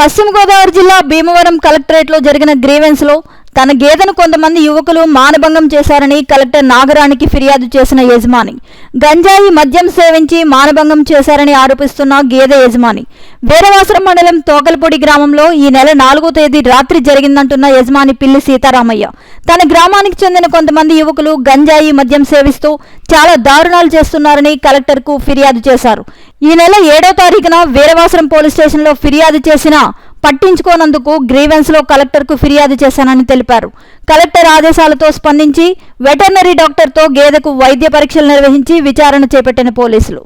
పశ్చిమ గోదావరి జిల్లా భీమవరం కలెక్టరేట్లో జరిగిన గ్రీవెన్స్లో తన గేదెను కొంతమంది యువకులు మానభంగం చేశారని కలెక్టర్ నాగరానికి ఫిర్యాదు చేసిన యజమాని. గంజాయి మద్యం సేవించి మానభంగం చేశారని ఆరోపిస్తున్న గేదె యజమాని. వీరవాసరం మండలం తోకలపొడి గ్రామంలో ఈ నెల నాలుగో తేదీ రాత్రి జరిగిందంటున్న యజమాని పిల్లి సీతారామయ్య. తన గ్రామానికి చెందిన కొంతమంది యువకులు గంజాయి మద్యం సేవిస్తూ చాలా దారుణాలు చేస్తున్నారని కలెక్టర్కు ఫిర్యాదు చేశారు. ఈ నెల ఏడో తారీఖున వీరవాసరం పోలీస్ స్టేషన్లో ఫిర్యాదు చేసినా పట్టించుకోనందుకు గ్రీవెన్స్లో ఫిర్యాదు చేశానని తెలిపారు. కలెక్టర్ ఆదేశాలతో స్పందించి వెటర్నరీ డాక్టర్తో గేదెకు వైద్య పరీక్షలు నిర్వహించి విచారణ చేపట్టిన పోలీసులు.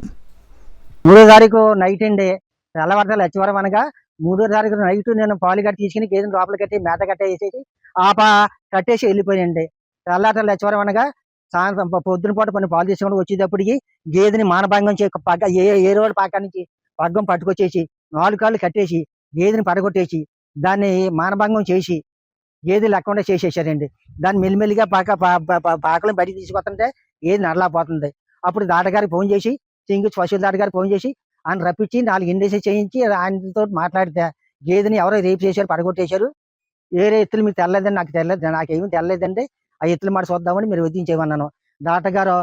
మూడో తారీఖు నైట్ అండి. తెల్లవారుజాలు వచ్చేవారం అనగా మూడో తారీఖు నైట్ నేను పాలు కట్టి తీసుకుని గేదెను లోపల కట్టి మేత కట్టేసేసి పా కట్టేసి వెళ్ళిపోయానండి. తెల్లారి వచ్చేవారం అనగా సాయంత్రం పొ- పొద్దున పూట కొన్ని పాలు తీసుకుని వచ్చేటప్పటికి గేదెని మానభంగం చే పగ్గ ఏ ఏ రోజు పాక నుంచి పగ్గం పట్టుకొచ్చేసి నాలుగు కాళ్ళు కట్టేసి గేదెని పడగొట్టేసి దాన్ని మానభంగం చేసి గేదె లేకుండా చేసేసారండి. దాన్ని మెల్లిమెల్లిగా పాక పా- పాకలను బయటికి తీసుకొస్తుంటే ఏది నడలాపోతుంది అప్పుడు దాటగారికి ఫోన్ చేసి సింగి పశువుల దాట గారికి ఫోన్ చేసి ఆయన రప్పించి నాలుగు ఇండేసి చేయించి ఆయనతో మాట్లాడితే గేదెని ఎవరో రేపు చేశారు పడగొట్టేశారు. వేరే ఎత్తులు మీకు తెల్లలేదని నాకు తెల్లదు నాకేమీ తెల్లలేదండి ఆ ఎత్తులు మాట చూద్దామని మీరు వదిలించేయమన్నాను. దాటగారు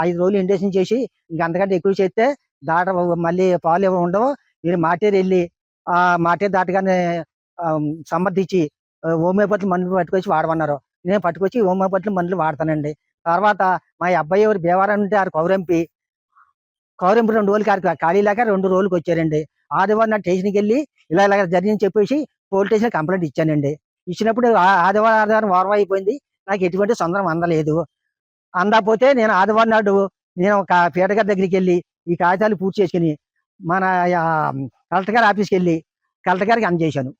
ఐదు రోజులు ఇండేషన్ చేసి ఇంక అంతకంటే ఎక్కువ చేస్తే దాట మళ్ళీ పాలు ఏమీ ఉండవు మీరు మాటేరు వెళ్ళి ఆ మాటే దాటగానే సమర్థించి హోమియోపతి మందులు పట్టుకొచ్చి వాడమన్నారు. నేను పట్టుకొచ్చి హోమియోపతి మందులు వాడతానండి. తర్వాత మా అబ్బాయి ఎవరు బేవారం ఉంటే ఆరు కౌరెంపి. కౌరింపు రెండు రోజులకి కారు ఖాళీ లేక రెండు రోజులకి వచ్చారండి. ఆదివారం నా స్టేషన్కి వెళ్ళి ఇలా ఇలా జరిగిందని చెప్పేసి పోలీస్ స్టేషన్ కంప్లైంట్ ఇచ్చానండి. ఇచ్చినప్పుడు ఆదివారం ఆదివారం వారం అయిపోయింది. నాకు ఎటువంటి సొందరం అందలేదు. అందకపోతే నేను ఆదివారం నాడు నేను ఒక పీటగారి దగ్గరికి వెళ్ళి ఈ కాగితాలు పూర్తి చేసుకుని మన ఆ, కలెక్టర్ గారి ఆఫీస్కి వెళ్ళి కలెక్టర్ గారికి అందజేశాను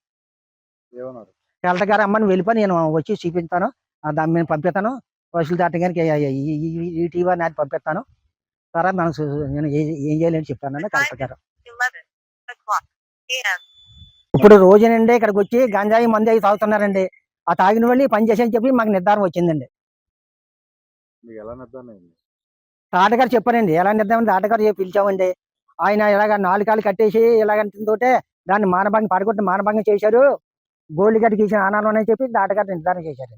కలెక్టర్ గారు అమ్మని వెళ్ళిపోయి నేను వచ్చి చూపిస్తాను దాన్ని నేను పంపిస్తాను వసూలు దాటి గారికి ఈ టీవీ నాటి పంపిస్తాను. తర్వాత మనం నేను ఏ- చేయాలని చెప్తానండి కలెక్టర్ గారు 11 o'clock a.m. ఇప్పుడు రోజునండి ఇక్కడికి వచ్చి గంజాయి మంది అవి తాగుతున్నారండి. ఆ తాగిన వాళ్ళు పని చేసని చెప్పి మాకు నిర్ధారణ వచ్చిందండి. తాటగారు చెప్పారండి ఎలా నిర్ధారణ? తాటగారు పిలిచామండి? ఆయన ఇలాగ నాలుగు కాళ్ళు కట్టేసి ఇలాగంటుంటే దాన్ని మానభంగం పడగొట్టి మానభంగం చేశారు. గోళ్ళు గడికి ఇచ్చిన ఆనాలు అని చెప్పి తాటగారు నిర్ధారణ చేశారు.